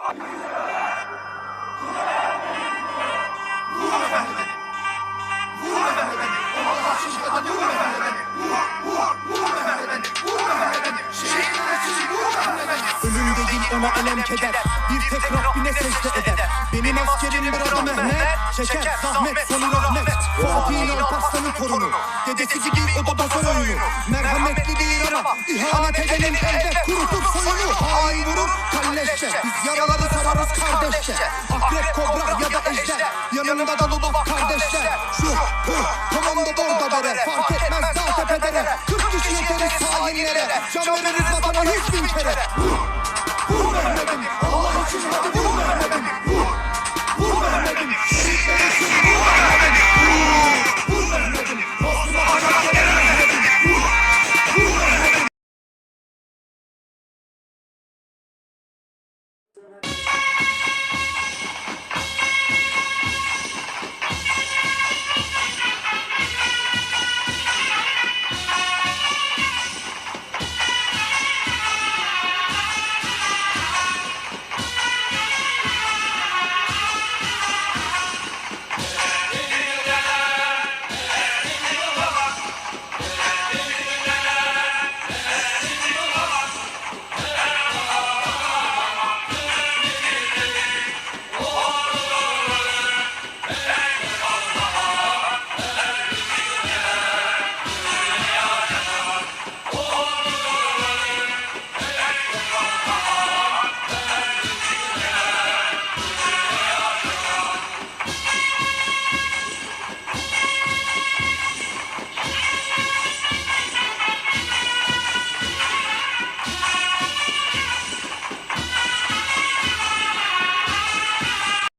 Ölüm değil ona elem keder. Bir tek Rabbine secde eder. Benim askerim bir adı Mehmet. Çeker zahmet sonu rahmet. Fatih'in Alparslan'ın torunu Dedesi gibi o da bazar oyunu. Merhametli değil ama ihanet edenin elde Kurutur soyunu. Hain vurur sararız kardeşçe Akrep kobra ya da ejder. Yanımda da Luluf kardeşler. Şu hı komando borda bere. Fark etmez dağ tepelere. 40 kişi yeteriz hainlere Can veririz vatana yüz bin kere